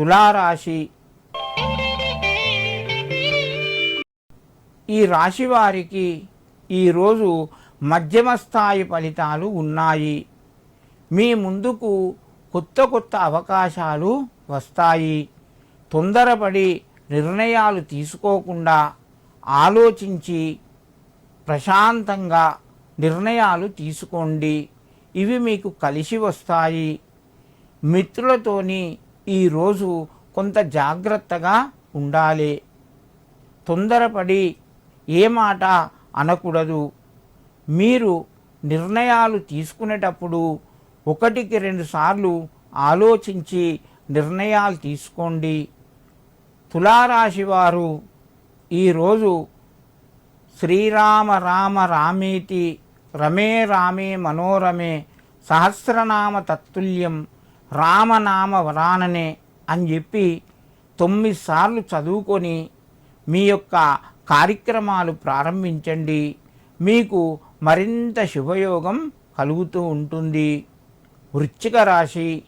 తులారాశి. ఈ రాశి వారికి ఈరోజు మధ్యమ స్థాయి ఫలితాలు ఉన్నాయి. మీ ముందుకు కొత్త కొత్త అవకాశాలు వస్తాయి. తొందరపడి నిర్ణయాలు తీసుకోకుండా ఆలోచించి ప్రశాంతంగా నిర్ణయాలు తీసుకోండి. ఇవి మీకు కలిసి వస్తాయి. మిత్రులతోని ఈరోజు కొంత జాగ్రత్తగా ఉండాలి. తొందరపడి ఏ మాట అనకూడదు. మీరు నిర్ణయాలు తీసుకునేటప్పుడు ఒకటికి రెండు సార్లు ఆలోచించి నిర్ణయాలు తీసుకోండి. తులారాశి వారు ఈరోజు శ్రీరామ రామ రామేతి రమే రామే మనోరమే సహస్రనామ తత్తుల్యం రామనామ వరాననే అని చెప్పి తొమ్మిది సార్లు చదువుకొని మీ యొక్క కార్యక్రమాలు ప్రారంభించండి. మీకు మరింత శుభయోగం కలుగుతూ ఉంటుంది. వృశ్చిక రాశి.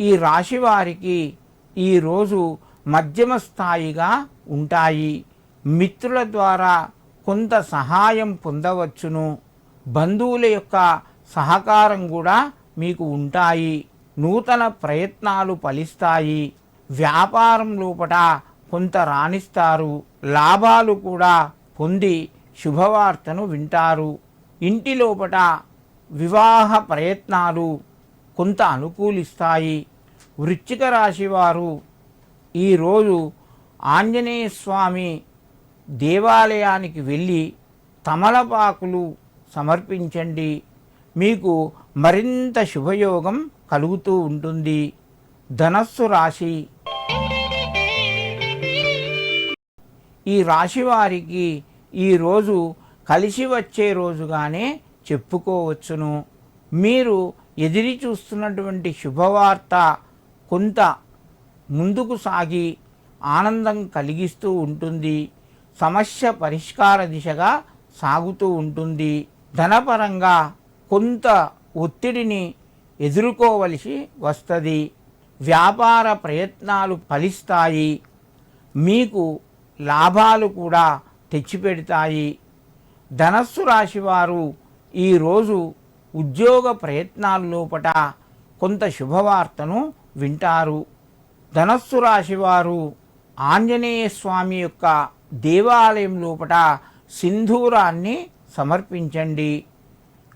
ఈ రాశి వారికి ఈరోజు మధ్యమ స్థాయిగా ఉంటాయి. మిత్రుల ద్వారా కొంత సహాయం పొందవచ్చును. బంధువుల యొక్క సహకారం కూడా మీకు ఉంటాయి. నూతన ప్రయత్నాలు ఫలిస్తాయి. వ్యాపారం లోపట కొంత రాణిస్తారు. లాభాలు కూడా పొంది శుభవార్తను వింటారు. ఇంటి లోపట వివాహ ప్రయత్నాలు కొంత అనుకూలిస్తాయి. వృశ్చిక రాశి వారు ఈరోజు ఆంజనేయ స్వామి దేవాలయానికి వెళ్ళి తమలపాకులు సమర్పించండి. మీకు మరింత శుభయోగం కలుగుతూ ఉంటుంది. ధనస్సు రాశి. ఈ రాశి వారికి ఈరోజు కలిసి వచ్చే రోజుగానే చెప్పుకోవచ్చును. మీరు ఎదిరి చూస్తున్నటువంటి శుభవార్త కొంత ముందుకు సాగి ఆనందం కలిగిస్తూ ఉంటుంది. సమస్య పరిష్కార దిశగా సాగుతూ ఉంటుంది. ధనపరంగా కొంత ఒత్తిడిని ఎదుర్కోవలసి వస్తుంది. వ్యాపార ప్రయత్నాలు ఫలిస్తాయి. మీకు లాభాలు కూడా తెచ్చిపెడతాయి. ధనస్సు రాశి వారు ఈరోజు ఉద్యోగ ప్రయత్నాల లోపట కొంత శుభవార్తను వింటారు. ధనస్సు రాశి వారు ఆంజనేయ స్వామి యొక్క దేవాలయం లోపట సింధూరాన్ని సమర్పించండి.